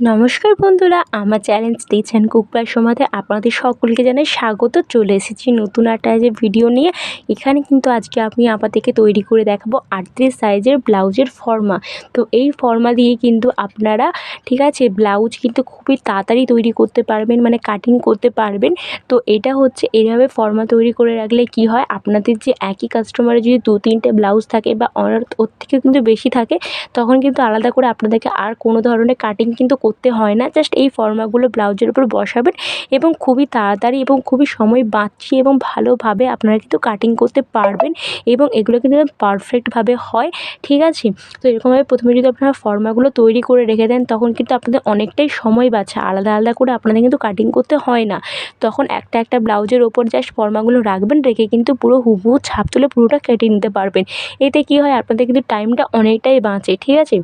নমস্কার বন্ধুরা, আমার চ্যালেঞ্জ স্টিচ অ্যান্ড সমাধে আপনাদের সকলকে জানাই স্বাগত। চলে এসেছি নতুন একটা যে ভিডিও নিয়ে। এখানে কিন্তু আজকে আমি আপনাদেরকে তৈরি করে দেখাবো আটত্রিশ সাইজের ব্লাউজের ফর্মা তো এই ফর্মা দিয়ে কিন্তু আপনারা, ঠিক আছে, ব্লাউজ কিন্তু খুবই তাড়াতাড়ি তৈরি করতে পারবেন মানে কাটিং করতে পারবেন। তো এটা হচ্ছে এইভাবে ফর্মা তৈরি করে রাখলে কি হয়? আপনাদের যে একই কাস্টমারের যদি দু, তিনটে ব্লাউজ থাকে বা ওর থেকে কিন্তু বেশি থাকে, তখন কিন্তু আলাদা করে আপনাদেরকে আর কোনো ধরনের কাটিং কিন্তু করতে হয় না। জাস্ট এই ফর্মাগুলো ব্লাউজের উপর বসাবেন এবং খুবই তাড়াতাড়ি এবং খুবই সময় বাঁচিয়ে এবং ভালোভাবে আপনারা কিন্তু কাটিং করতে পারবেন এবং এগুলো কিন্তু পারফেক্টভাবে হয়। ঠিক আছে? তো এরকমভাবে প্রথমে যদি আপনারা ফর্মাগুলো তৈরি করে রেখে দেন, তখন কিন্তু আপনাদের অনেকটাই সময় বাঁচে। আলাদা আলাদা করে আপনাদের কিন্তু কাটিং করতে হয় না। তখন একটা একটা ব্লাউজের ওপর জাস্ট ফর্মাগুলো রাখবেন, রেখে কিন্তু পুরো হুবহু ছাপ তুলে পুরোটা কেটে নিতে পারবেন। এতে কী হয়? আপনাদের কিন্তু টাইমটা অনেকটাই বাঁচে। ঠিক আছে?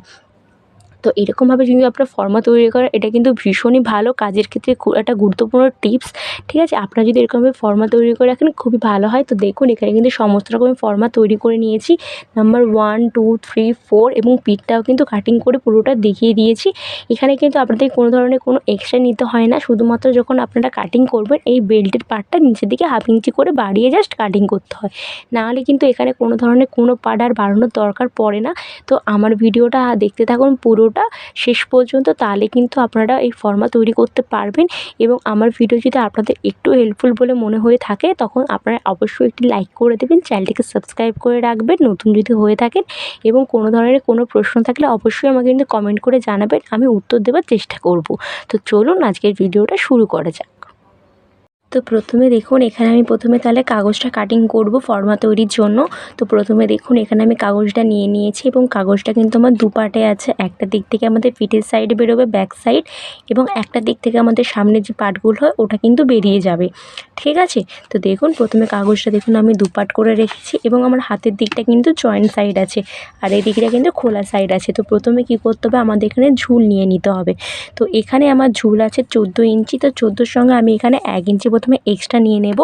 তো এরকমভাবে যদি আপনার ফর্মা তৈরি করেন, এটা কিন্তু ভীষণই ভালো। কাজের ক্ষেত্রে একটা গুরুত্বপূর্ণ টিপস ঠিক আছে? আপনারা যদি এরকমভাবে ফর্মা তৈরি করে রাখেন, খুবই ভালো হয়। তো দেখুন, এখানে কিন্তু সমস্ত রকমের ফর্মা তৈরি করে নিয়েছি। Number one two three four এবং পিঠটাও কিন্তু কাটিং করে পুরোটা দেখিয়ে দিয়েছি। এখানে কিন্তু আপনাদের কোনো ধরনের কোনো এক্সট্রা নিতে হয় না। শুধুমাত্র যখন আপনারা কাটিং করবেন, এই বেল্টের পার্টটা নিচের দিকে হাফ ইঞ্চি করে বাড়িয়ে জাস্ট কাটিং করতে হয়। নাহলে কিন্তু এখানে কোনো ধরনের কোনো পার্ট আর বাড়ানোর দরকার পড়ে না। তো আমার ভিডিওটা দেখতে থাকুন, পুরোটা শেষ পর্যন্ত তাহলে কিন্তু আপনারা এই ফর্মা তৈরি করতে পারবেন এবং আমার ভিডিও যদি আপনাদের একটু হেল্পফুল বলে মনে হয়ে থাকে, তখন আপনারা অবশ্যই একটি লাইক করে দেবেন চ্যানেলটিকে সাবস্ক্রাইব করে রাখবেন, নতুন যদি হয়ে থাকেন এবং কোনো ধরনের কোনো প্রশ্ন থাকলে অবশ্যই আমাকে কিন্তু কমেন্ট করে জানাবেন, আমি উত্তর দেওয়ার চেষ্টা করব। তো চলুন আজকের ভিডিওটা শুরু করা যাক। তো প্রথমে দেখুন, এখানে আমি প্রথমে তাহলে কাগজটা কাটিং করব ফর্মা তৈরির জন্য। তো প্রথমে দেখুন, এখানে আমি কাগজটা নিয়ে নিয়েছি এবং কাগজটা কিন্তু আমার দু পার্টে আছে। একটা দিক থেকে আমাদের পিঠের সাইড বেরোবে ব্যাক সাইড এবং একটা দিক থেকে আমাদের সামনে যে পার্টগুলো হয়, ওটা কিন্তু বেরিয়ে যাবে। ঠিক আছে? তো দেখুন, প্রথমে কাগজটা দেখুন, আমি দু পার্ট করে রেখেছি এবং আমার হাতের দিকটা কিন্তু জয়েন্ট সাইড আছে আর এই দিকটা কিন্তু খোলা সাইড আছে। তো প্রথমে কি করতে হবে? আমাদের এখানে ঝুল নিয়ে নিতে হবে। তো এখানে আমার ঝুল আছে চোদ্দ ইঞ্চি, তো চোদ্দোর সঙ্গে আমি এখানে এক ইঞ্চি প্রথমে এক্সট্রা নিয়ে নেব।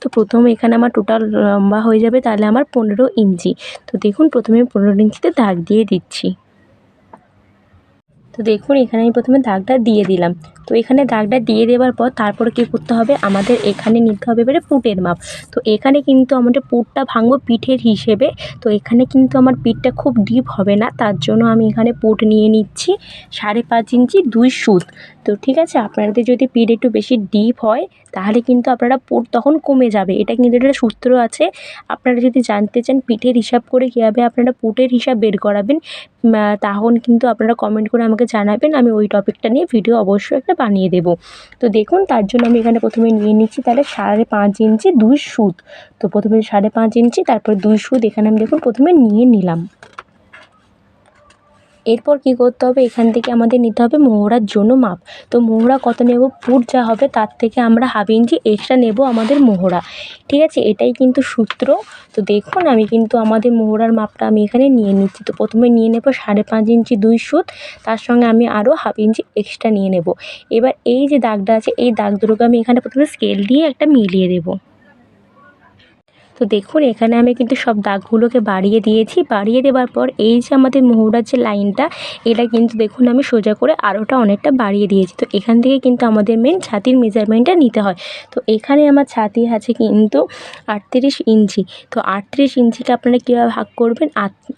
তো প্রথমে এখানে আমার টোটাল লম্বা হয়ে যাবে তাহলে আমার পনেরো ইঞ্চি। তো দেখুন, প্রথমে পনেরো ইঞ্চিতে দাগ দিয়ে দিচ্ছি। তো দেখুন, এখানে আমি প্রথমে দাগটা দিয়ে দিলাম। তো এখানে দাগটা দিয়ে দেওয়ার পর তারপরে কী করতে হবে? আমাদের এখানে নিতে হবে এবারে পুটের মাপ। তো এখানে কিন্তু আমাদের পুটটা ভাঙবো পিঠের হিসেবে। তো এখানে কিন্তু আমার পিঠটা খুব ডিপ হবে না, তার জন্য আমি এখানে পুট নিয়ে নিচ্ছি সাড়ে পাঁচ ইঞ্চি দুই সুত। তো ঠিক আছে, আপনাদের যদি পিঠ একটু বেশি ডিপ হয়, তাহলে কিন্তু আপনারা পুট তখন কমে যাবে। এটা কিন্তু একটা সূত্র আছে। আপনারা যদি জানতে চান পিঠের হিসাব করে কীভাবে আপনারা পুটের হিসাব বের করাবেন তখন কিন্তু আপনারা কমেন্ট করে আমাকে জানাবেন, আমি ওই টপিকটা নিয়ে ভিডিও অবশ্যই একটা বানিয়ে দেবো। তো দেখুন, তার জন্য আমি এখানে প্রথমে নিয়ে নিচ্ছি তাহলে সাড়ে পাঁচ ইঞ্চি দুই সুদ তো প্রথমে সাড়ে পাঁচ ইঞ্চি, তারপর দুই সুদ এখানে আমি দেখুন প্রথমে নিয়ে নিলাম। এরপর কী করতে হবে? এখান থেকে আমাদের নিতে হবে মোহরার জন্য মাপ। তো মোহরা কত নেব? পুট যা হবে তার থেকে আমরা হাফ ইঞ্চি এক্সট্রা নেব আমাদের মোহরা। ঠিক আছে? এটাই কিন্তু সূত্র। তো দেখুন, আমি কিন্তু আমাদের মোহরার মাপটা আমি এখানে নিয়ে নিচ্ছি। তো প্রথমে নিয়ে নেব সাড়ে পাঁচ ইঞ্চি দুই সুত। তার সঙ্গে আমি আরও হাফ ইঞ্চি এক্সট্রা নিয়ে নেব। এবার এই যে দাগটা আছে, এই দাগ দুটোকে আমি এখানে প্রথমে স্কেল দিয়ে একটা মিলিয়ে দেবো। তো দেখুন, এখানে আমি কিন্তু সব দাগগুলোকে বাড়িয়ে দিয়েছি। বাড়িয়ে দেওয়ার পর এই যে আমাদের মোহরার যে লাইনটা, এটা কিন্তু দেখুন আমি সোজা করে আরোটা অনেকটা বাড়িয়ে দিয়েছি। তো এখান থেকে কিন্তু আমাদের মেন ছাতির মেজারমেন্টটা নিতে হয়। তো এখানে আমার ছাতি আছে কিন্তু আটত্রিশ ইঞ্চি। তো আটত্রিশ ইঞ্চিকে আপনারা কীভাবে ভাগ করবেন?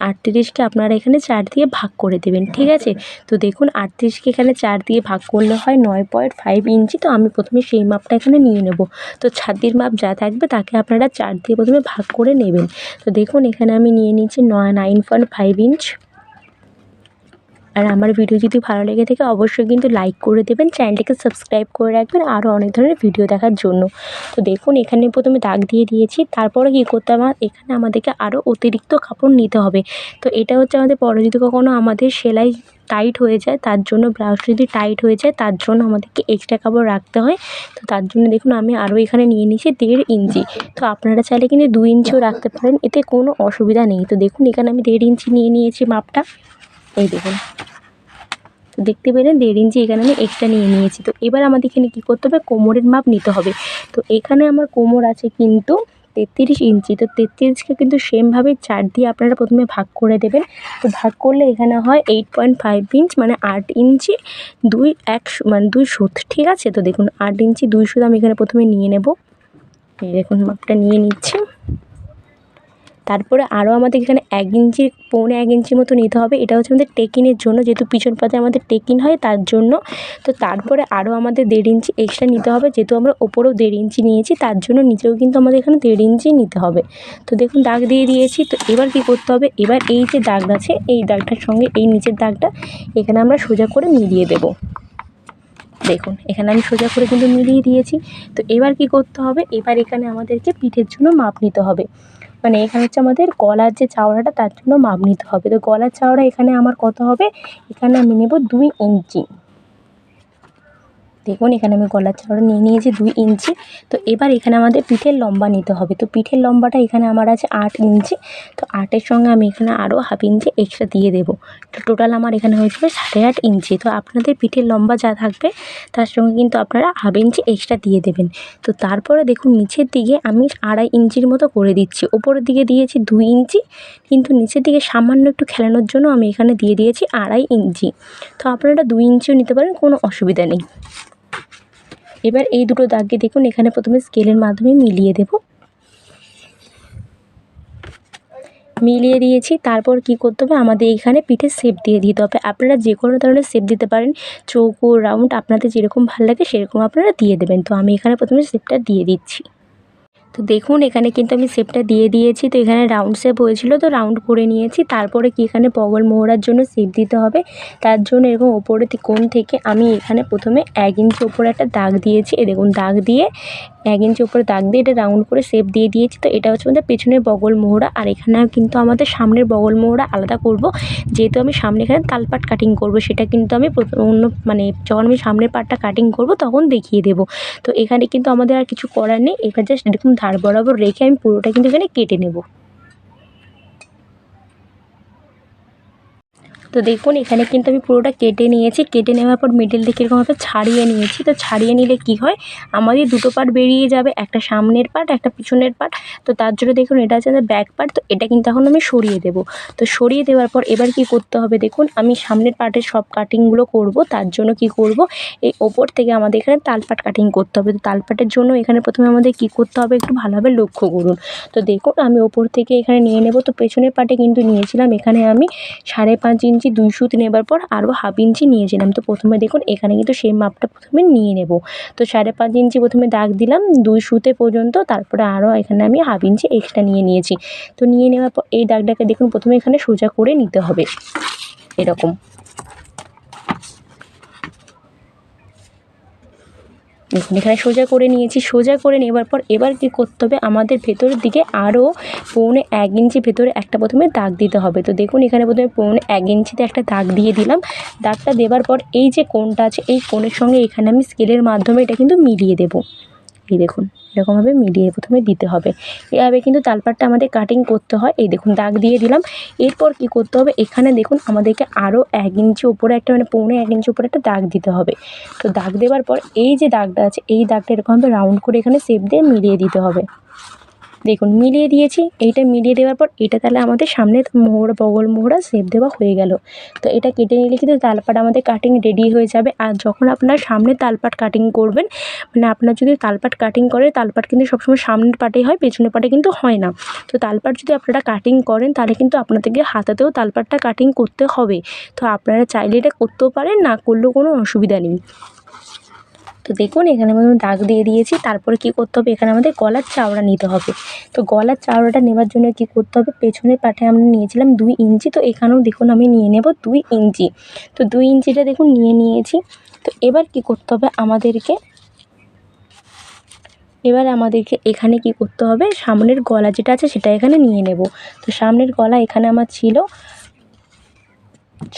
আটত্রিশকে আপনারা এখানে চার দিয়ে ভাগ করে দেবেন, ঠিক আছে? তো দেখুন, আটত্রিশকে এখানে চার দিয়ে ভাগ করলে হয় নয় পয়েন্ট ফাইভ ইঞ্চি। তো আমি প্রথমে সেই মাপটা এখানে নিয়ে নেব। তো ছাতির মাপ যা থাকবে তাকে আপনারা চার দিয়ে প্রথমে ভাগ করে নেবেন। তো দেখুন, এখানে আমি নিয়ে নিচ্ছি নয় নাইন পয়েন্ট ফাইভ ইঞ্চ আর আমার ভিডিও যদি ভালো লেগে থাকে, অবশ্যই কিন্তু লাইক করে দেবেন। চ্যানেলটিকে সাবস্ক্রাইব করে রাখবেন আরও অনেক ধরনের ভিডিও দেখার জন্য। তো দেখুন, এখানে প্রথমে দাগ দিয়ে দিয়েছি, তারপরে কী করতে হবে? এখানে আমাদেরকে আরও অতিরিক্ত কাপড় নিতে হবে। তো এটা হচ্ছে আমাদের পরে যদি কখনও আমাদের সেলাই টাইট হয়ে যায়, তার জন্য ব্লাউজ যদি টাইট হয়ে যায়, তার জন্য আমাদেরকে এক্সট্রা কাপড় রাখতে হয়। তো তার জন্য দেখুন, আমি আরও এখানে নিয়ে নিয়েছি দেড় ইঞ্চি। তো আপনারা চাইলে কিন্তু দু ইঞ্চিও রাখতে পারেন, এতে কোনো অসুবিধা নেই। তো দেখুন, এখানে আমি দেড় ইঞ্চি নিয়ে নিয়েছি মাপটা। এই দেখুন। তো দেখতে পেলেন দেড় ইঞ্চি এখানে আমি এক্সট্রা নিয়ে নিয়েছি। তো এবার আমাদের এখানে কী করতে হবে? কোমরের মাপ নিতে হবে। তো এখানে আমার কোমর আছে কিন্তু তেত্রিশ ইঞ্চি। তো তেত্রিশকে কিন্তু সেমভাবে চার দিয়ে আপনারা প্রথমে ভাগ করে দেবেন। তো ভাগ করলে এখানে হয় এইট পয়েন্ট ফাইভ ইঞ্চ মানে আট ইঞ্চি দুই এক মানে দুই সুত। ঠিক আছে? তো দেখুন, আট ইঞ্চি দুই সুত আমি এখানে প্রথমে নিয়ে নেব। এই দেখুন, মাপটা নিয়ে নিচ্ছি। তারপরে আরও আমাদের এখানে এক ইঞ্চি, পৌনে এক ইঞ্চি মতো নিতে হবে। এটা হচ্ছে আমাদের টেকিনের জন্য, যেহেতু পিছন পাতে আমাদের টেকিন হয়, তার জন্য। তো তারপরে আরও আমাদের দেড় ইঞ্চি এক্সট্রা নিতে হবে, যেহেতু আমরা ওপরেও দেড় ইঞ্চি নিয়েছি, তার জন্য নিচেও কিন্তু আমাদের এখানে দেড় ইঞ্চি নিতে হবে। তো দেখুন, দাগ দিয়ে দিয়েছি। তো এবার কি করতে হবে? এবার এই যে দাগ আছে, এই দাগটার সঙ্গে এই নিচের দাগটা এখানে আমরা সোজা করে মিলিয়ে দেবো। দেখুন, এখানে আমি সোজা করে কিন্তু মিলিয়ে দিয়েছি। তো এবার কি করতে হবে? এবার এখানে আমাদেরকে পিঠের জন্য মাপ নিতে হবে। মানে এখানে হচ্ছে আমাদের গলার যে চাওড়াটা, তার জন্য মাপ নিতে হবে। তো গলার চাওড়া এখানে আমার কত হবে? এখানে আমি নেব দুই ইঞ্চি। দেখুন, এখানে আমি গলার চাওড়া নিয়ে নিয়েছি দুই ইঞ্চি। তো এবার এখানে আমাদের পিঠের লম্বা নিতে হবে। তো পিঠের লম্বাটা এখানে আমার আছে আট ইঞ্চি। তো আটের সঙ্গে আমি এখানে আরও হাফ ইঞ্চি এক্সট্রা দিয়ে দেবো। তো টোটাল আমার এখানে হয়ে যাবে সাড়ে আট ইঞ্চি। তো আপনাদের পিঠের লম্বা যা থাকবে, তার সঙ্গে কিন্তু আপনারা হাফ ইঞ্চি এক্সট্রা দিয়ে দেবেন। তো তারপরে দেখুন, নিচের দিকে আমি আড়াই ইঞ্চির মতো করে দিচ্ছি। ওপরের দিকে দিয়েছি দুই ইঞ্চি, কিন্তু নিচের দিকে সামান্য একটু খেলানোর জন্য আমি এখানে দিয়ে দিয়েছি আড়াই ইঞ্চি। তো আপনারা দুই ইঞ্চিও নিতে পারেন, কোনো অসুবিধা নেই। এবার এই দুটো দাগকে দেখুন, এখানে প্রথমে স্কেলের মাধ্যমে মিলিয়ে দেব। মিলিয়ে দিয়েছি, তারপর কি করতে হবে? আমাদের এখানে পিঠে সেপ দিয়ে দিতে হবে। আপনারা যে কোনো ধরনের শেপ দিতে পারেন, চৌকো রাউন্ড আপনাদের যেরকম ভালো লাগে সেরকম আপনারা দিয়ে দেবেন। তো আমি এখানে প্রথমে শেপটা দিয়ে দিচ্ছি। তো দেখুন, এখানে কিন্তু আমি শেপটা দিয়ে দিয়েছি। তো এখানে রাউন্ড শেপ হয়েছিল, তো রাউন্ড করে নিয়েছি। তারপরে কি এখানে পগল মোহরার জন্য শেপ দিতে হবে? তার জন্য এরকম ওপরে কোণ থেকে আমি এখানে প্রথমে এক ইঞ্চি ওপরে একটা দাগ দিয়েছি। এ দেখুন, দাগ দিয়ে এক ইঞ্চি ওপরে দাগ দিয়ে এটা রাউন্ড করে শেপ দিয়ে দিয়েছি। তো এটা হচ্ছে আমাদের পেছনের বগল মোহরা। আর এখানে কিন্তু আমাদের সামনের বগল মোহরা আলাদা করব। যেহেতু আমি সামনে এখানে তালপাট কাটিং করব, সেটা কিন্তু আমি অন্য মানে যখন আমি সামনের পাটটা কাটিং করব, তখন দেখিয়ে দেবো। তো এখানে কিন্তু আমাদের আর কিছু করার নেই। এবার জাস্ট এরকম ধার বরাবর রেখে আমি পুরোটা কিন্তু এখানে কেটে নেব। তো দেখুন, এখানে কিন্তু আমি পুরোটা কেটে নিয়েছি। কেটে নেওয়ার পর মিডিল দিকে এরকমভাবে ছাড়িয়ে নিয়েছি। তো ছাড়িয়ে নিলে কি হয়? আমাদের দুটো পার্ট বেরিয়ে যাবে। একটা সামনের পার্ট একটা পিছনের পার্ট তো তার জন্য দেখুন, এটা হচ্ছে ব্যাক পার্ট তো এটা কিন্তু এখন আমি সরিয়ে দেবো। তো সরিয়ে দেওয়ার পর এবার কি করতে হবে দেখুন, আমি সামনের পার্টের সব কাটিংগুলো করব। তার জন্য কি করব? এই ওপর থেকে আমাদের এখানে তালপাট কাটিং করতে হবে। তো তালপাটের জন্য এখানে প্রথমে আমাদের কি করতে হবে? একটু ভালোভাবে লক্ষ্য করুন। তো দেখুন, আমি ওপর থেকে এখানে নিয়ে নেব। তো পেছনের পার্টে কিন্তু নিয়েছিলাম। এখানে আমি সাড়ে পাঁচ ইঞ্চি দুই সুত নেবার পর আরও হাফ ইঞ্চি নিয়েছিলাম তো প্রথমে দেখুন, এখানে কিন্তু সেই মাপটা প্রথমে নিয়ে নেব। তো সাড়ে পাঁচ ইঞ্চি প্রথমে দাগ দিলাম দুই সুতে পর্যন্ত, তারপরে আরও এখানে আমি হাফ ইঞ্চি এক্সট্রা নিয়ে নিয়েছি। তো নিয়ে নেওয়ার পর এই দাগটাকে দেখুন, প্রথমে এখানে সোজা করে নিতে হবে। এরকম। দেখুন, এখানে সোজা করে নিয়েছি, সোজা করে নেবার পর এবার কি করতে হবে? আমাদের ভেতরের দিকে আরও পৌনে এক ইঞ্চি ভেতরে একটা প্রথমে দাগ দিতে হবে। তো দেখুন, এখানে প্রথমে পৌনে এক ইঞ্চিতে একটা দাগ দিয়ে দিলাম। দাগটা দেবার পর এই যে কোনটা আছে, এই কোণের সঙ্গে এখানে আমি স্কেলের মাধ্যমে এটা কিন্তু মিলিয়ে দেবো। এই দেখুন, এরকমভাবে মিলিয়ে প্রথমে দিতে হবে। এভাবে কিন্তু তালপাটটা আমাদের কাটিং করতে হয়। এই দেখুন, দাগ দিয়ে দিলাম। এরপর কি করতে হবে? এখানে দেখুন, আমাদেরকে আরও এক ইঞ্চি উপরে একটা মানে পৌনে এক ইঞ্চি উপরে একটা দাগ দিতে হবে। তো দাগ দেওয়ার পর এই যে দাগটা আছে, এই দাগটা এরকমভাবে রাউন্ড করে এখানে সেপ দিয়ে মিলিয়ে দিতে হবে। দেখুন, মিলিয়ে দিয়েছি। এইটা মিলিয়ে দেওয়ার পর এটা তাহলে আমাদের সামনে মোহরা, বগল, মোহরা শেপ দেওয়া হয়ে গেল। তো এটা কেটে নিলে কিন্তু তালপাট আমাদের কাটিং রেডি হয়ে যাবে। আর যখন আপনার সামনে তালপাট কাটিং করবেন মানে আপনার যদি তালপাট কাটিং করে, তালপাট কিন্তু সবসময় সামনের পাটেই হয়, পেছনের পাটে কিন্তু হয় না। তো তালপাট যদি আপনারা কাটিং করেন, তাহলে কিন্তু আপনাদেরকে হাতাতেও তালপাটটা কাটিং করতে হবে। তো আপনারা চাইলে এটা করতেও পারেন, না করলেও কোনো অসুবিধা নেই। তো দেখুন, এখানে আমি দাগ দিয়ে দিয়েছি। তারপরে কী করতে হবে? এখানে আমাদের গলার চাওড়া নিতে হবে। তো গলার চাওড়াটা নেবার জন্য কী করতে হবে? পেছনের পাটে আমরা নিয়েছিলাম দুই ইঞ্চি। তো এখানেও দেখুন, আমি নিয়ে নেব দুই ইঞ্চি। তো দুই ইঞ্চিটা দেখুন, নিয়ে নিয়েছি। তো এবার কী করতে হবে আমাদেরকে? এবার আমাদেরকে এখানে কি করতে হবে? সামনের গলা যেটা আছে, সেটা এখানে নিয়ে নেব। তো সামনের গলা এখানে আমার ছিল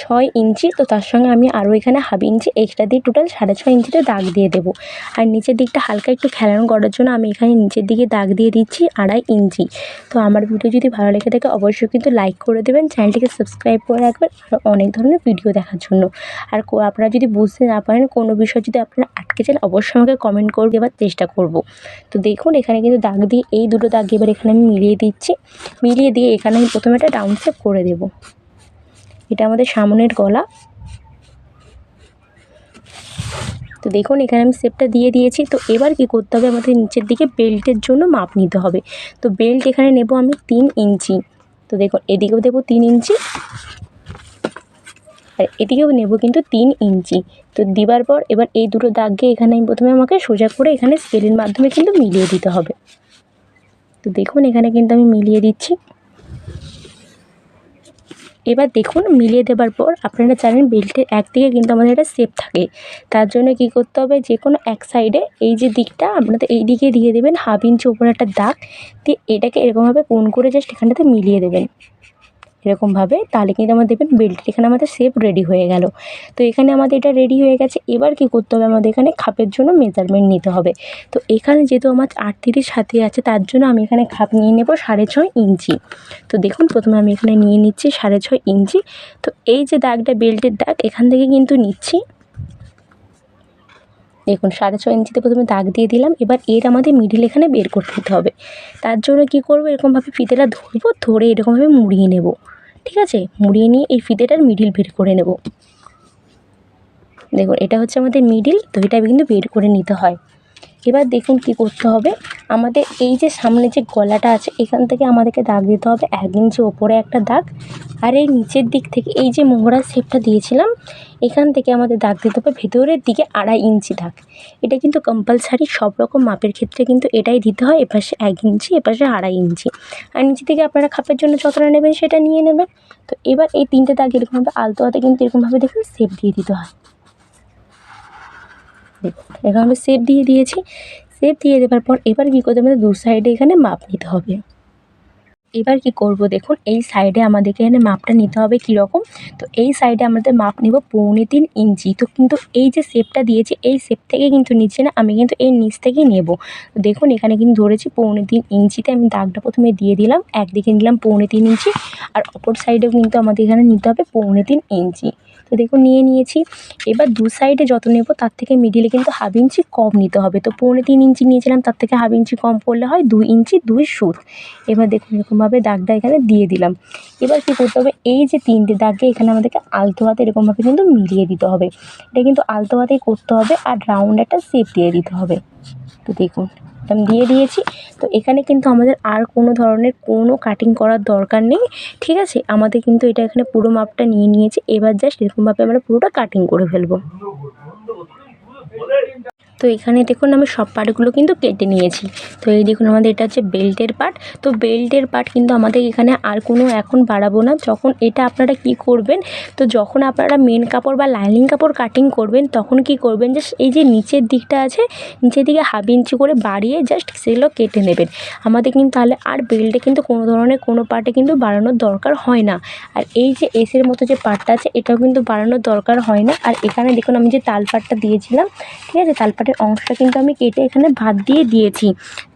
ছয় ইঞ্চি, তো তার সঙ্গে আমি আরও এখানে হাফ ইঞ্চি এক্সট্রা দিয়ে টোটাল সাড়ে ছয় ইঞ্চিতে দাগ দিয়ে দেবো। আর নিচের দিকটা হালকা একটু খেলানো করার জন্য আমি এখানে নিচের দিকে দাগ দিয়ে দিচ্ছি আড়াই ইঞ্চি। তো আমার ভিডিও যদি ভালো লেগে থাকে অবশ্যই কিন্তু লাইক করে দেবেন, চ্যানেলটিকে সাবস্ক্রাইব করে রাখবেন, আর অনেক ধরনের ভিডিও দেখার জন্য। আর আপনারা যদি বুঝতে না পারেন কোনো বিষয় যদি আপনারা আটকে চান অবশ্যই আমাকে কমেন্ট করে দেওয়ার চেষ্টা করব। তো দেখুন, এখানে কিন্তু দাগ দিয়ে এই দুটো দাগ এবার এখানে আমি মিলিয়ে দিচ্ছি। মিলিয়ে দিয়ে এখানে আমি প্রথমে একটা ডাউন শেপ করে দেব। এটা আমাদের সামনের গলা। তো দেখুন, এখানে আমি শেপটা দিয়ে দিয়েছি। তো এবার কি করতে হবে? আমাদের নিচের দিকে বেল্টের জন্য মাপ নিতে হবে। তো বেল্ট এখানে নেব আমি তিন ইঞ্চি। তো দেখুন, এদিকেও দেবো তিন ইঞ্চি। আর এদিকেও নেব কিন্তু তিন ইঞ্চি। তো দেওয়ার পর এবার এই দুটো দাগকে এখানে আমি প্রথমে আমাকে সোজা করে এখানে স্কেলের মাধ্যমে কিন্তু মিলিয়ে দিতে হবে। তো দেখুন, এখানে কিন্তু আমি মিলিয়ে দিচ্ছি। এবার দেখুন, মিলিয়ে দেবার পর আপনারা জানেন বেল্টের একদিকে কিন্তু আমাদের এটা সেফ থাকে। তার জন্য কি করতে হবে? যে কোনো এক সাইডে এই যে দিকটা, আপনাদের এই দিকে দিয়ে দেবেন হাফ ইঞ্চি উপরে একটা দাগ। দিয়ে এটাকে এরকমভাবে কোন করে জাস্ট এখানটাতে মিলিয়ে দেবেন। এরকমভাবে, তাহলে কিন্তু আমাদের দেখবেন বেল্ট এখানে আমাদের শেপ রেডি হয়ে গেল। তো এখানে আমাদের এটা রেডি হয়ে গেছে, এবার কি করতে হবে? আমাদের এখানে খাপের জন্য মেজারমেন্ট নিতে হবে। তো এখানে যেহেতু আমার আটত্রিশ হাতে আছে, তার জন্য আমি এখানে খাপ নিয়ে নেব সাড়ে ছয় ইঞ্চি। তো দেখুন, প্রথমে আমি এখানে নিয়ে নিচ্ছি সাড়ে ছয় ইঞ্চি। তো এই যে দাগটা বেল্টের দাগ, এখান থেকে কিন্তু নিচ্ছি। দেখুন, সাড়ে ছয় ইঞ্চিতে প্রথমে দাগ দিয়ে দিলাম, এবার এর আমাদের মিডিল এখানে বের করে দিতে হবে। তার জন্য কী করব, এরকমভাবে ফিতেটা ধরবো, ধরে এরকমভাবে মুড়িয়ে নেব। ঠিক আছে? মুড়িয়ে নিয়ে এই ফিতেটার মিডিল বের করে নেব। দেখুন, এটা হচ্ছে আমাদের মিডিল তো এটা কিন্তু বের করে নিতে হয়। এবার দেখুন কি করতে হবে। আমাদের এই যে সামনে যে গলাটা আছে, এখান থেকে আমাদেরকে দাগ দিতে হবে। এক ইঞ্চি ওপরে একটা দাগ। আর এই নিচের দিক থেকে এই যে মোহরার শেপটা দিয়েছিলাম, এখান থেকে আমাদের দাগ দিতে হবে। ভেতরের দিকে আড়াই ইঞ্চি দাগ। এটা কিন্তু কম্পালসারি সব রকম মাপের ক্ষেত্রে কিন্তু এটাই দিতে হয়। এপাশে এক ইঞ্চি, এপাশে আড়াই ইঞ্চি। আর নিচে থেকে আপনারা খাপের জন্য যতটা নেবেন সেটা নিয়ে নেবেন। তো এবার এই তিনটে দাগ এরকমভাবে আলতো হাতে কিন্তু এরকমভাবে দেখুন শেপ দিয়ে দিতে হয়। এখানে আমি শেপ দিয়ে দিয়েছি। শেপ দিয়ে দেওয়ার পর এবার কী করতে হবে? দু সাইডে এখানে মাপ নিতে হবে। এবার কি করব দেখুন, এই সাইডে আমাদেরকে এখানে মাপটা নিতে হবে কীরকম? তো এই সাইডে আমাদের মাপ নেব পৌনে তিন ইঞ্চি। তো কিন্তু এই যে শেপটা দিয়েছি, এই শেপ থেকে কিন্তু নিচ্ছে না, আমি কিন্তু এই নিচ থেকেই নেব। দেখুন, এখানে কিন্তু ধরেছি পৌনে তিন ইঞ্চিতে আমি দাগটা প্রথমে দিয়ে দিলাম, একদিকে নিলাম পৌনে তিন ইঞ্চি, আর অপর সাইডেও কিন্তু আমাদের এখানে নিতে হবে পৌনে তিন ইঞ্চি। তো দেখুন নিয়ে নিয়েছি। এবার দু সাইডে যত নেব, তার থেকে মিডিলে কিন্তু হাফ ইঞ্চি কম নিতে হবে। তো পৌনে তিন ইঞ্চি নিয়েছিলাম, তার থেকে হাফ ইঞ্চি কম পড়লে হয় দুই ইঞ্চি দুই সুত। এবার দেখুন এরকমভাবে দাগটা এখানে দিয়ে দিলাম। এবার কী করতে হবে, এই যে তিনটে দাগকে এখানে আমাদেরকে আলতো হাতে এরকমভাবে কিন্তু মিলিয়ে দিতে হবে। এটা কিন্তু আলতো হাতেই করতে হবে আর রাউন্ড একটা শেপ দিয়ে দিতে হবে। তো দেখুন। আমি দিয়ে দিয়েছি। তো এখানে কিন্তু আমাদের আর কোনো ধরনের কোনো কাটিং করার দরকার নেই। ঠিক আছে? আমাদের কিন্তু এটা এখানে পুরো মাপটা নিয়ে নিয়েছে। এবার জাস্ট এরকমভাবে আমরা পুরোটা কাটিং করে ফেলব। তো এখানে দেখুন আমি সব পার্টগুলো কিন্তু কেটে নিয়েছি। তো এই দেখুন আমাদের এটা হচ্ছে বেল্টের পার্ট তো বেল্টের পার্ট কিন্তু আমাদের এখানে আর কোনো এখন বাড়াবো না। যখন এটা আপনারা কি করবেন, তো যখন আপনারা মেন কাপড় বা লাইনিং কাপড় কাটিং করবেন, তখন কি করবেন জাস্ট এই যে নিচের দিকটা আছে, নিচের দিকে হাফ ইঞ্চি করে বাড়িয়ে জাস্ট সেগুলো কেটে নেবেন। আমাদের কিন্তু তাহলে আর বেল্টে কিন্তু কোনো ধরনের কোনো পার্টে কিন্তু বাড়ানোর দরকার হয় না। আর এই যে এসের মতো যে পার্টটা আছে, এটাও কিন্তু বাড়ানোর দরকার হয় না। আর এখানে দেখুন আমি যে তাল পাটটা দিয়েছিলাম, ঠিক আছে? তালপাটের অংশটা কিন্তু আমি কেটে এখানে বাদ দিয়ে দিয়েছি।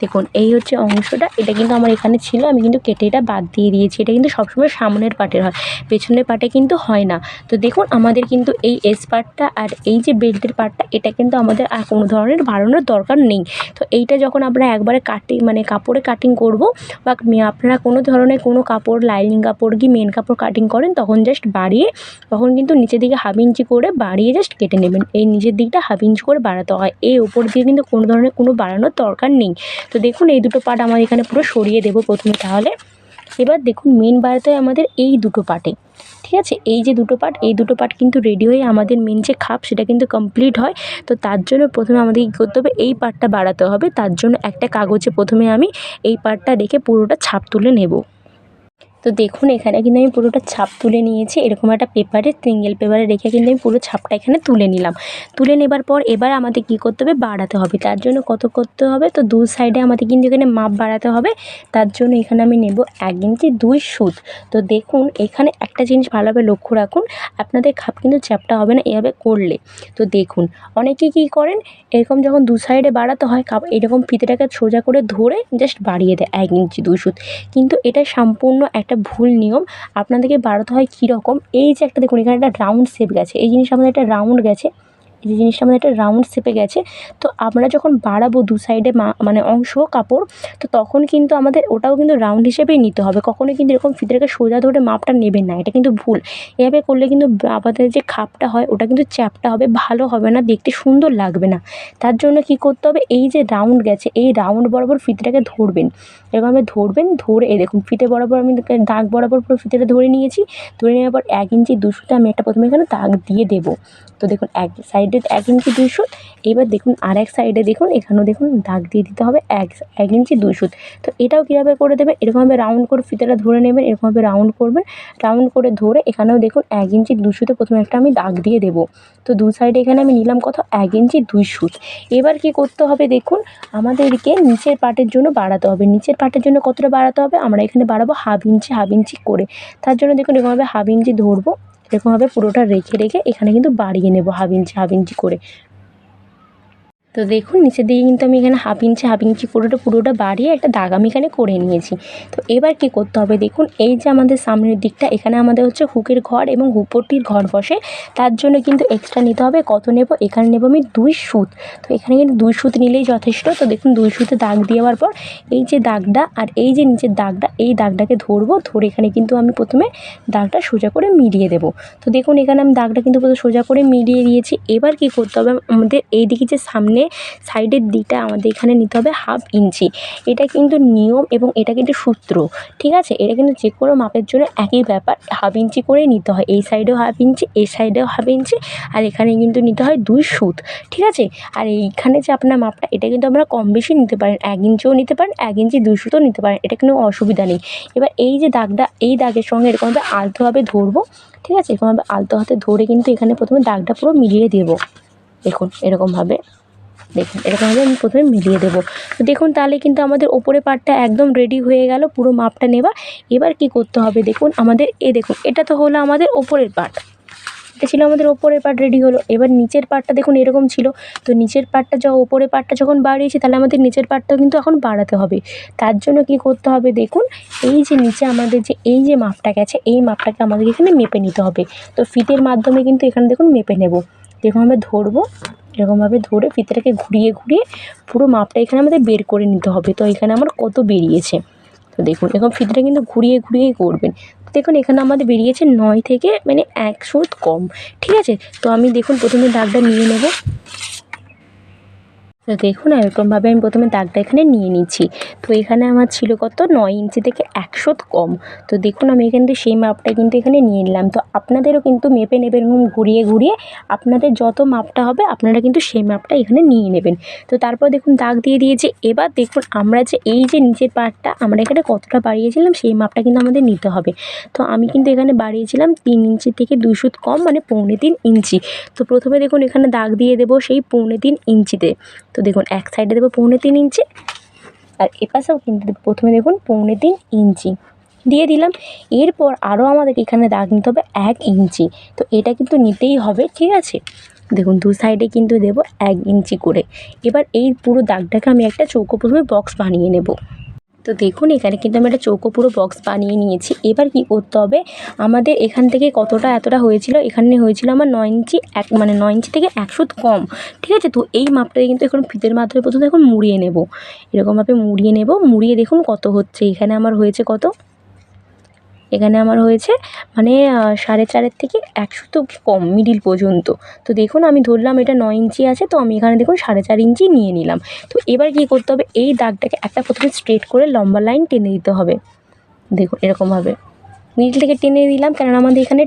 দেখুন, এই হচ্ছে অংশটা। এটা কিন্তু আমার এখানে ছিল, আমি কিন্তু কেটে এটা বাদ দিয়ে দিয়েছি। এটা কিন্তু সবসময় সামনের পাটের হয়, পেছনের পাটে কিন্তু হয় না। তো দেখুন, আমাদের কিন্তু এই এস পার্টটা আর এই যে বেল্টের পার্টটা এটা কিন্তু আমাদের আর কোনো ধরনের বাড়ানোর দরকার নেই। তো এইটা যখন আমরা একবারে কাটিং মানে কাপড়ে কাটিং করব বা আপনারা কোনো ধরনের কোনো কাপড় লাইনিং কাপড় কি মেন কাপড় কাটিং করেন, তখন জাস্ট বাড়িয়ে, তখন কিন্তু নিচের দিকে হাফ ইঞ্চি করে বাড়িয়ে জাস্ট কেটে নেবেন। এই নিচের দিকটা হাফ ইঞ্চি করে বাড়াতে হয়। এই ওপর দিয়ে কিন্তু কোনো ধরনের কোনো বাড়ানোর দরকার নেই। তো দেখুন, এই দুটো পার্ট আমার এখানে পুরো সরিয়ে দেবো প্রথমে তাহলে। এবার দেখুন মেন বাড়াতে হয় আমাদের এই দুটো পার্টে ঠিক আছে? এই যে দুটো পার্ট এই দুটো পার্ট কিন্তু রেডি হয়ে আমাদের মেন যে খাপ, সেটা কিন্তু কমপ্লিট হয়। তো তার জন্য প্রথমে আমাদের কী করতে হবে? এই পার্টটা বাড়াতে হবে। তার জন্য একটা কাগজে প্রথমে আমি এই পার্টটা রেখে পুরোটা ছাপ তুলে নেব। তো দেখুন, এখানে কিন্তু আমি পুরোটা ছাপ তুলে নিয়েছি। এরকম একটা পেপারে, সিঙ্গেল পেপারে রেখে কিন্তু আমি পুরো ছাপটা এখানে তুলে নিলাম। তুলে নেবার পর এবার আমাদের কী করতে হবে? বাড়াতে হবে। তার জন্য কত করতে হবে? তো দু সাইডে আমাদের কিন্তু এখানে মাপ বাড়াতে হবে। তার জন্য এখানে আমি নেব এক ইঞ্চি দুই সুত। তো দেখুন, এখানে একটা জিনিস ভালোভাবে লক্ষ্য রাখুন। আপনাদের খাপ কিন্তু চ্যাপটা হবে না এভাবে করলে। তো দেখুন, অনেকে কী করেন? এরকম যখন দু সাইডে বাড়াতে হয় কাপ এরকম ফিতেটাকে সোজা করে ধরে জাস্ট বাড়িয়ে দেয় এক ইঞ্চি দুই সুত। কিন্তু এটা সম্পূর্ণ একটা একটা ভুল নিয়ম। আপনাদেরকে বাড়াতে হয় কীরকম? এই যে একটা দেখুন, এখানে একটা রাউন্ড শেপ গেছে। এই জিনিস আমাদের একটা রাউন্ড গেছে। যে জিনিসটা আমাদের একটা রাউন্ড শেপে গেছে, তো আমরা যখন বাড়াবো দু সাইডে মানে অংশ, কাপড়, তো তখন কিন্তু আমাদের ওটাও কিন্তু রাউন্ড হিসেবেই নিতে হবে। কখনোই কিন্তু এরকম ফিতেটাকে সোজা ধরে মাপটা নেবেন না, এটা কিন্তু ভুল। এভাবে করলে কিন্তু আমাদের যে খাপটা হয়, ওটা কিন্তু চ্যাপটা হবে, ভালো হবে না, দেখতে সুন্দর লাগবে না। তার জন্য কী করতে হবে, এই যে রাউন্ড গেছে, এই রাউন্ড বরাবর ফিতেটাকে ধরবেন। এরকমভাবে ধরবেন, ধরে, এই দেখুন, ফিতে বরাবর আমি দাগ বরাবর পুরো ফিতেটা ধরে নিয়েছি। ধরে নেওয়ার পর এক ইঞ্চি দুশোতে আমি একটা প্রথমে এখানে দাগ দিয়ে দেবো। তো দেখুন, এক সাইডে এক ইঞ্চি দুই সুত এবার দেখুন আর এক সাইডে দেখুন, এখানেও দেখুন দাগ দিয়ে দিতে হবে এক এক ইঞ্চি দুই সুত তো এটাও কীভাবে করে দেবেন? এরকমভাবে রাউন্ড করে ফিতেটা ধরে নেবেন, এরকমভাবে রাউন্ড করবেন। রাউন্ড করে ধরে এখানেও দেখুন এক ইঞ্চি দুই প্রথমে একটা আমি দাগ দিয়ে দেবো। তো দু সাইডে এখানে আমি নিলাম কত? এক ইঞ্চি দুই এবার কি করতে হবে দেখুন, আমাদেরকে নিচের পাটের জন্য বাড়াতে হবে। নিচের পাটের জন্য কতটা বাড়াতে হবে? আমরা এখানে বাড়াবো হাফ ইঞ্চি হাফ ইঞ্চি করে। তার জন্য দেখুন এরকমভাবে হাফ ইঞ্চি ধরবো। এরকমভাবে পুরোটা রেখে রেখে এখানে কিন্তু বাড়িয়ে নেব হাফ ইঞ্চি হাফ ইঞ্চি করে। তো দেখুন, নিচের দিকে কিন্তু আমি এখানে হাফ ইঞ্চি হাফ ইঞ্চি পুরোটা পুরোটা বাড়িয়ে একটা দাগ আমি এখানে করে নিয়েছি। তো এবার কি করতে হবে দেখুন, এই যে আমাদের সামনের দিকটা, এখানে আমাদের হচ্ছে হুকের ঘর এবং হুপট্টির ঘর বসে। তার জন্য কিন্তু এক্সট্রা নিতে হবে, কত নেব? এখানে নেব আমি দুই সুত। তো এখানে কিন্তু দুই সুত নিলেই যথেষ্ট। তো দেখুন, দুই সুতে দাগ দেওয়ার পর এই যে দাগটা আর এই যে নিচের দাগটা, এই দাগটাকে ধরবো, ধরে এখানে কিন্তু আমি প্রথমে দাগটা সোজা করে মিলিয়ে দেবো। তো দেখুন, এখানে আমি দাগটা কিন্তু সোজা করে মিলিয়ে দিয়েছি। এবার কি করতে হবে, আমাদের এই দিকে যে সামনে সাইডের দিকটা আমাদের এখানে নিতে হবে হাফ ইঞ্চি। এটা কিন্তু নিয়ম এবং এটা কিন্তু সূত্র, ঠিক আছে? এটা কিন্তু যে কোনো মাপের জন্য একই ব্যাপার। হাফ ইঞ্চি করেই নিতে হয়। এই সাইডেও হাফ ইঞ্চি, এই সাইডেও হাফ ইঞ্চি, আর এখানে কিন্তু নিতে হয় দুই সুত, ঠিক আছে? আর এইখানে যে আপনার মাপটা, এটা কিন্তু আমরা কম বেশি নিতে পারেন। এক ইঞ্চিও নিতে পারেন, এক ইঞ্চি দুই সুতও নিতে পারেন। এটা কোনো অসুবিধা নেই। এবার এই যে দাগটা, এই দাগের সঙ্গে এরকমভাবে আলতোভাবে ধরবো, ঠিক আছে? এরকমভাবে আলতো হাতে ধরে কিন্তু এখানে প্রথমে দাগটা পুরো মিলিয়ে দেবো। দেখুন এরকমভাবে দেখুন এরকমভাবে আমি প্রথমে মিলিয়ে দেবো। তো দেখুন, তাহলে কিন্তু আমাদের ওপরে পাটটা একদম রেডি হয়ে গেল, পুরো মাপটা নেওয়া এবার কি করতে হবে দেখুন, আমাদের, এ দেখুন, এটা তো হলো আমাদের ওপরের পাট এটা ছিল আমাদের ওপরের পাট রেডি হলো। এবার নিচের পাটটা দেখুন, এরকম ছিল। তো নিচের পাটটা যখন ওপরের পাটটা যখন বাড়িয়েছি, তাহলে আমাদের নিচের পাটটাও কিন্তু এখন বাড়াতে হবে। তার জন্য কি করতে হবে দেখুন, এই যে নিচে আমাদের যে, এই যে মাপটা গেছে, এই মাপটাকে আমাদের এখানে মেপে নিতে হবে। তো ফিতের মাধ্যমে কিন্তু এখানে দেখুন, মেপে নেব। এরকমভাবে ধরবো এরকমভাবে ধরে ফিতেটাকে ঘুরিয়ে ঘুরিয়ে পুরো মাপটা এখানে আমাদের বের করে নিতে হবে। তো এখানে আমার কত বেরিয়েছে? তো দেখুন, এরকম ফিতেটা কিন্তু ঘুরিয়ে ঘুরিয়েই করবেন। দেখুন, এখানে আমাদের বেরিয়েছে নয় থেকে মানে এক সুত কম, ঠিক আছে? তো আমি দেখুন, প্রথমে দাগটা নিয়ে নেব। তো দেখুন এরকমভাবে আমি প্রথমে দাগটা এখানে নিয়ে নিচ্ছি। তো এখানে আমার ছিল কত? নয় ইঞ্চি থেকে একশো কম। তো দেখুন, আমি কিন্তু সেই মাপটা কিন্তু এখানে নিয়ে নিলাম। তো আপনাদেরও কিন্তু মেপে নেবেন, এরকম ঘুরিয়ে ঘুরিয়ে আপনাদের যত মাপটা হবে, আপনারা কিন্তু সেই মাপটা এখানে নিয়ে নেবেন। তো তারপর দেখুন, দাগ দিয়ে দিয়েছি। এবার দেখুন, আমরা যে এই যে নিচের পাটটা, আমরা এখানে কতটা বাড়িয়েছিলাম, সেই মাপটা কিন্তু আমাদের নিতে হবে। তো আমি কিন্তু এখানে বাড়িয়েছিলাম তিন ইঞ্চি থেকে দুই সুত কম মানে পৌনে তিন ইঞ্চি। তো প্রথমে দেখুন, এখানে দাগ দিয়ে দেবো সেই পৌনে তিন ইঞ্চিতে। তো দেখুন, এক সাইডে দেবো পৌনে তিন ইঞ্চি আর এপাশেও কিন্তু প্রথমে দেখুন পৌনে তিন ইঞ্চি। দিয়ে দিলাম। এরপর আরও আমাদের এখানে দাগ নিতে হবে এক ইঞ্চি। তো এটা কিন্তু নিতেই হবে, ঠিক আছে? দেখুন, দু সাইডে কিন্তু দেব এক ইঞ্চি করে। এবার এই পুরো দাগটাকে আমি একটা চৌকো প্রথমে বক্স বানিয়ে নেব। তো দেখুন, এখানে কিন্তু আমি একটা চৌকো পুরো বক্স বানিয়ে নিয়েছি। এবার কি করতে হবে? আমাদের এখান থেকে কতটা, এতটা হয়েছিল? এখানে হয়েছিল আমার নয় ইঞ্চি এক মানে নয় ইঞ্চি থেকে একশো কম। ঠিক আছে? তো এই মাপটাকে কিন্তু এখন ফিতের মাধ্যমে প্রথমে এখন মুড়িয়ে নেব। এরকমভাবে মুড়িয়ে নেব। মুড়িয়ে দেখুন কত হচ্ছে। এখানে আমার হয়েছে কত? এখানে আমার হয়েছে মানে সাড়ে চারের থেকে একশো তো কম মিডিল পর্যন্ত। তো দেখুন আমি ধরলাম এটা নয় ইঞ্চি আছে, তো আমি এখানে দেখুন সাড়ে চার ইঞ্চি নিয়ে নিলাম। তো এবার কি করতে হবে? এই দাগটাকে একটা প্রথমে স্ট্রেট করে লম্বা লাইন টেনে দিতে হবে। দেখুন এরকমভাবে মিডিল থেকে টেনে দিলাম কারণ আমাদের এখানে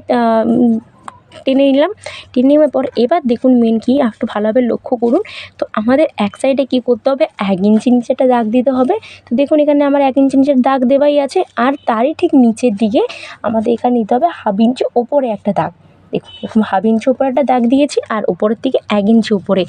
টেনে নিলাম। টেনে নেওয়ার পর এবার দেখুন মেন কি একটু ভালোভাবে লক্ষ্য করুন। তো আমাদের এক সাইডে কী করতে হবে? এক ইঞ্চি নিচে একটা দাগ দিতে হবে। তো দেখুন এখানে আমার এক ইঞ্চি নিচের দাগ দেওয়াই আছে। আর তারই ঠিক নিচের দিকে আমাদের এখানে নিতে হবে হাফ ইঞ্চি ওপরে একটা দাগ। এরকম হাফ ইঞ্চি উপরে একটা দাগ দিয়েছি আর উপরের দিকে এক ইঞ্চি উপরে।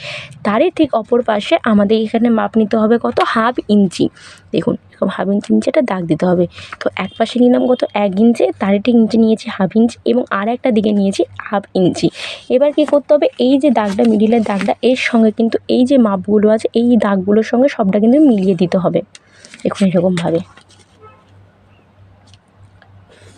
তারই ঠিক অপর পাশে আমাদের এখানে মাপ নিতে হবে কত? হাফ ইঞ্চি দেখুন, এরকম হাফ ইঞ্চি নিচে একটা দাগ দিতে হবে। তো এক পাশে নিলাম কত? এক ইঞ্চি তারই ঠিক নিচে নিয়েছি হাফ ইঞ্চি এবং আর একটা দিকে নিয়েছি হাফ ইঞ্চি এবার কী করতে হবে? এই যে দাগটা মিডিলের দাগটা, এর সঙ্গে কিন্তু এই যে মাপগুলো আছে, এই দাগগুলোর সঙ্গে সবটা কিন্তু মিলিয়ে দিতে হবে। দেখুন এরকমভাবে।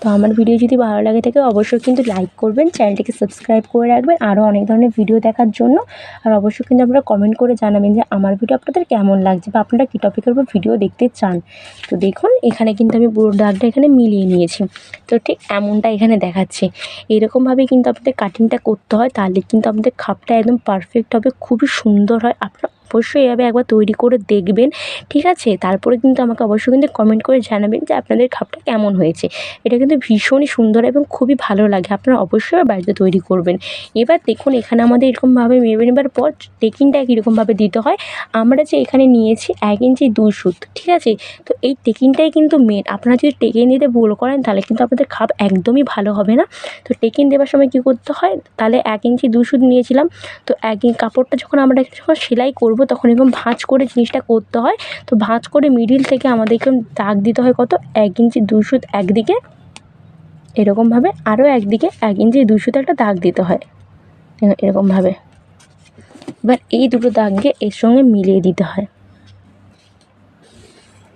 তো আমার ভিডিও যদি ভালো লাগে থাকে, অবশ্যই কিন্তু লাইক করবেন চ্যানেলটিকে সাবস্ক্রাইব করে রাখবেন আরও অনেক ধরনের ভিডিও দেখার জন্য। আর অবশ্যই কিন্তু আপনারা কমেন্ট করে জানাবেন যে আমার ভিডিও আপনাদের কেমন লাগছে বা আপনারা কী টপিকের উপর ভিডিও দেখতে চান। তো দেখুন, এখানে কিন্তু আমি পুরো দাগটা এখানে মিলিয়ে নিয়েছি। তো ঠিক এমনটা এখানে দেখাচ্ছে। এরকমভাবেই কিন্তু আপনাদের কাটিংটা করতে হয়, তাহলে কিন্তু আপনাদের খাপটা একদম পারফেক্ট হবে, খুবই সুন্দর হয়, আপনারা অবশ্যই এভাবে একবার তৈরি করে দেখবেন, ঠিক আছে? তারপরে কিন্তু আমাকে অবশ্যই কিন্তু কমেন্ট করে জানাবেন যে আপনাদের খাপটা কেমন হয়েছে। এটা কিন্তু ভীষণই সুন্দর এবং খুবই ভালো লাগে। আপনারা অবশ্যই বাড়িতে তৈরি করবেন। এবার দেখুন, এখানে আমাদের এরকমভাবে মেপে নেবার পর টেকিংটা কীরকমভাবে দিতে হয়। আমরা যে এখানে নিয়েছি এক ইঞ্চি দুই সুত, ঠিক আছে? তো এই টেকিংটাই কিন্তু মেন আপনারা যদি টেকিং দিতে ভুল করেন, তাহলে কিন্তু আপনাদের খাপ একদমই ভালো হবে না। তো টেকিং দেওয়ার সময় কী করতে হয়? তাহলে এক ইঞ্চি দুই সুত নিয়েছিলাম। তো এক কাপড়টা যখন আমরা যখন সেলাই করব তখন এরকম ভাঁজ করে জিনিসটা করতে হয়। তো ভাঁজ করে মিডিল থেকে আমাদেরকে দাগ দিতে হয় কত? এক ইঞ্চি দুই সুত একদিকে। এরকমভাবে আরও একদিকে এক ইঞ্চি দুই সুতো একটা দাগ দিতে হয়। এরকমভাবে। এবার এই দুটো দাগকে এর সঙ্গে মিলিয়ে দিতে হয়।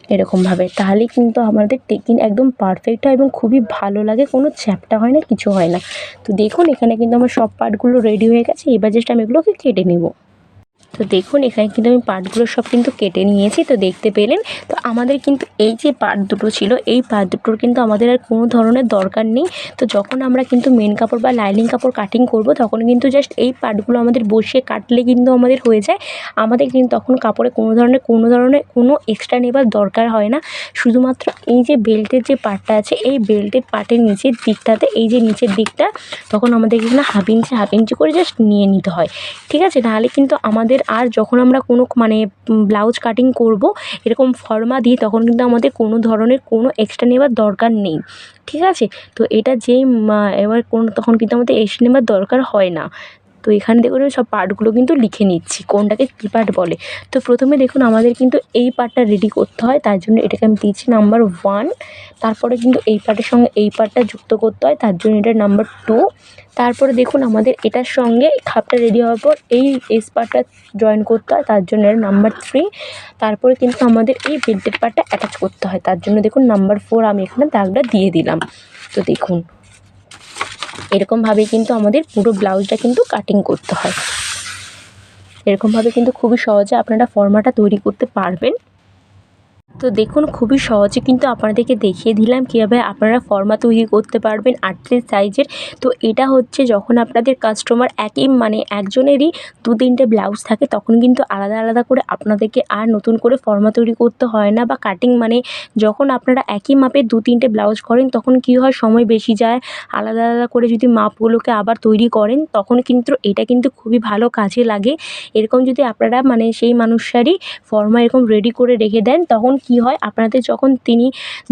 এরকমভাবে। তাহলে কিন্তু আমাদের টেকিং একদম পারফেক্ট হয় এবং খুবই ভালো লাগে। কোনো চ্যাপটা হয় না, কিছু হয় না। তো দেখুন, এখানে কিন্তু আমার সব পার্টগুলো রেডি হয়ে গেছে। এবার জাস্ট আমি এগুলোকে কেটে নেব। তো দেখুন, এখানে কিন্তু আমি পার্টগুলো সব কিন্তু কেটে নিয়েছি, তো দেখতে পেলেন। তো আমাদের কিন্তু এই যে পার্ট দুটো ছিল, এই পার্ট দুটোর কিন্তু আমাদের আর কোনো ধরনের দরকার নেই। তো যখন আমরা কিন্তু মেন কাপড় বা লাইনিং কাপড় কাটিং করব, তখন কিন্তু জাস্ট এই পার্টগুলো আমাদের বসিয়ে কাটলে কিন্তু আমাদের হয়ে যায়। আমাদের কিন্তু তখন কাপড়ে কোনো ধরনের কোনো ধরনের কোনো এক্সট্রা নেবার দরকার হয় না। শুধুমাত্র এই যে বেল্টের যে পার্টটা আছে, এই বেল্টের পার্টের নিচের দিকটাতে, এই যে নিচের দিকটা, তখন আমাদের এখানে হাফ ইঞ্চি হাফ ইঞ্চি করে জাস্ট নিয়ে নিতে হয়। ঠিক আছে? নাহলে কিন্তু আমাদের আর যখন আমরা কোনো মানে ব্লাউজ কাটিং করব, এরকম ফর্মা দিই তখন কিন্তু আমাদের কোনো ধরনের কোনো এক্সট্রা নেবার দরকার নেই। ঠিক আছে? তো এটা যেই এবার কোন, তখন কিন্তু আমাদের এক্সট্রা নেবার দরকার হয় না। তো এখানে দেখুন সব পার্টগুলো কিন্তু লিখে নিচ্ছি, কোনটাকে কী পার্ট বলে। তো প্রথমে দেখুন আমাদের কিন্তু এই পার্টটা রেডি করতে হয়, তার জন্য এটাকে আমি দিয়েছি নাম্বার ওয়ান তারপরে কিন্তু এই পার্টের সঙ্গে এই পার্টটা যুক্ত করতে হয়, তার জন্য এটা নাম্বার টু তারপরে দেখুন আমাদের এটার সঙ্গে খাপটা রেডি হওয়ার পর এই এস পার্টটা জয়েন করতে হয়, তার জন্য এটা নাম্বার থ্রি তারপরে কিন্তু আমাদের এই বেল্টের পার্টটা অ্যাটাচ করতে হয়, তার জন্য দেখুন নাম্বার ফোর আমি এখানে দাগটা দিয়ে দিলাম। তো দেখুন। এরকমভাবেই কিন্তু আমাদের পুরো ব্লাউজটা কিন্তু কাটিং করতে হয়। এরকমভাবে কিন্তু খুবই সহজে আপনারা ফর্মাটা তৈরি করতে পারবেন। তো দেখুন, খুবই সহজে কিন্তু আপনাদেরকে দেখিয়ে দিলাম কীভাবে আপনারা ফর্মা তৈরি করতে পারবেন আটত্রিশ সাইজের। তো এটা হচ্ছে যখন আপনাদের কাস্টমার একই মানে একজনেরই দু তিনটে ব্লাউজ থাকে, তখন কিন্তু আলাদা আলাদা করে আপনাদেরকে আর নতুন করে ফর্মা তৈরি করতে হয় না বা কাটিং মানে যখন আপনারা একই মাপের দু তিনটে ব্লাউজ করেন, তখন কী হয়, সময় বেশি যায়। আলাদা আলাদা করে যদি মাপগুলোকে আবার তৈরি করেন, তখন কিন্তু এটা কিন্তু খুবই ভালো কাজে লাগে। এরকম যদি আপনারা মানে সেই মানুষটারই ফর্মা এরকম রেডি করে রেখে দেন, তখন কী হয়? আপনাদের যখন তিনি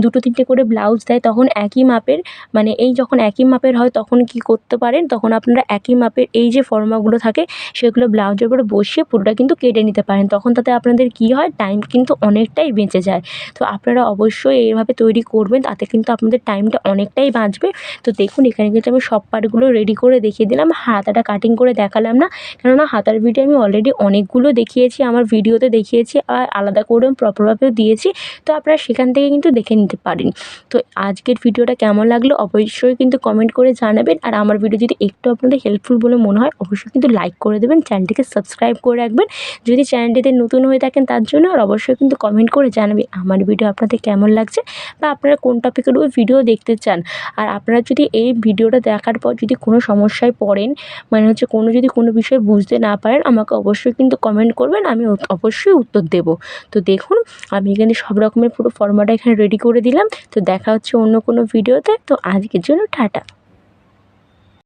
দুটো, তিনটে করে ব্লাউজ দেয়, তখন একই মাপের মানে এই যখন একই মাপের হয়, তখন কী করতে পারেন? তখন আপনারা একই মাপের এই যে ফর্মাগুলো থাকে, সেগুলো ব্লাউজের উপরে বসিয়ে পুরোটা কিন্তু কেটে নিতে পারেন। তখন তাতে আপনাদের কী হয়? টাইম কিন্তু অনেকটাই বেঁচে যায়। তো আপনারা অবশ্যই এইভাবে তৈরি করবেন, তাতে কিন্তু আপনাদের টাইমটা অনেকটাই বাঁচবে। তো দেখুন, এখানে কিন্তু আমি সব পার্টগুলো রেডি করে দেখিয়ে দিলাম। হাতাটা কাটিং করে দেখালাম না, কেননা হাতার ভিডিও আমি অলরেডি অনেকগুলো দেখিয়েছি, আমার ভিডিওতে দেখিয়েছি, আর আলাদা করেও প্রপারভাবেও দিয়েছি। তো আপনারা সেখান থেকে কিন্তু দেখে নিতে পারেন। তো আজকের ভিডিওটা কেমন লাগল অবশ্যই কিন্তু কমেন্ট করে জানাবেন। আর আমার ভিডিও যদি একটু আপনাদের হেল্পফুল বলে মনে হয়, অবশ্যই কিন্তু লাইক করে দেবেন চ্যানেলটিকে সাবস্ক্রাইব করে রাখবেন। যদি চ্যানেলটিতে নতুন হয়ে থাকেন তার জন্য, আর অবশ্যই কিন্তু কমেন্ট করে জানাবেন আমার ভিডিও আপনাদের কেমন লাগছে বা আপনারা কোন টপিকের উপর ভিডিও দেখতে চান। আর আপনারা যদি এই ভিডিওটা দেখার পর যদি কোনো সমস্যায় পড়েন মানে হচ্ছে কোনো যদি কোনো বিষয় বুঝতে না পারেন, আমাকে অবশ্যই কিন্তু কমেন্ট করবেন, আমি অবশ্যই উত্তর দেব। তো দেখুন, আমি এখানে সব রকমের পুরো ফর্মাটা এখানে রেডি করে দিলাম। তো দেখা হচ্ছে অন্য কোনো ভিডিওতে তো আজকের জন্য টাটা।